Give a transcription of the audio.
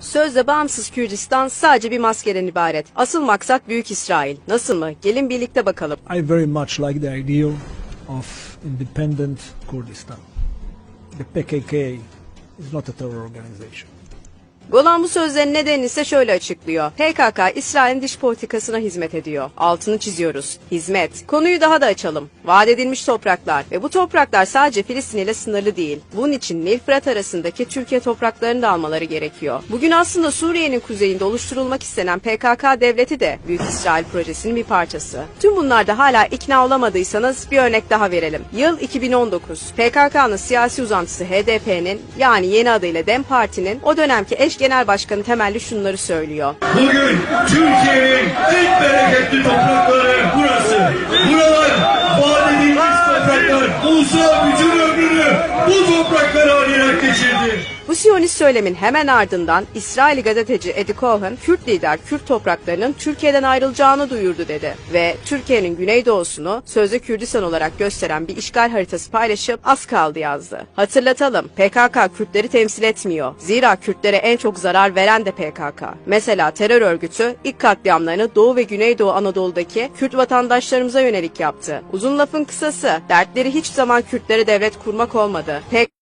Sözde bağımsız Kürdistan sadece bir maskeden ibaret. Asıl maksat Büyük İsrail. Nasıl mı? Gelin birlikte bakalım. I very much like the idea of independent Kurdistan. The PKK is not a terror organization. Golan bu sözlerin nedenini ise şöyle açıklıyor. PKK İsrail'in dış politikasına hizmet ediyor. Altını çiziyoruz. Hizmet. Konuyu daha da açalım. Vaat edilmiş topraklar ve bu topraklar sadece Filistin ile sınırlı değil. Bunun için Nil Fırat arasındaki Türkiye topraklarını da almaları gerekiyor. Bugün aslında Suriye'nin kuzeyinde oluşturulmak istenen PKK devleti de Büyük İsrail projesinin bir parçası. Tüm bunlarda hala ikna olamadıysanız bir örnek daha verelim. Yıl 2019. PKK'nın siyasi uzantısı HDP'nin yani yeni adıyla DEM Parti'nin o dönemki eş genel başkanı temelli şunları söylüyor. Bugün Türkiye'nin en bereketli toprakları burası. Buralar vaat edilmiş topraklar. Musa bütün ömrünü bu. Bu Siyonist söylemin hemen ardından İsrail gazeteci Eddie Cohen, Kürt lider Kürt topraklarının Türkiye'den ayrılacağını duyurdu dedi. Ve Türkiye'nin güneydoğusunu sözde Kürdistan olarak gösteren bir işgal haritası paylaşıp az kaldı yazdı. Hatırlatalım PKK Kürtleri temsil etmiyor. Zira Kürtlere en çok zarar veren de PKK. Mesela terör örgütü ilk katliamlarını Doğu ve Güneydoğu Anadolu'daki Kürt vatandaşlarımıza yönelik yaptı. Uzun lafın kısası dertleri hiç zaman Kürtlere devlet kurmak olmadı. PKK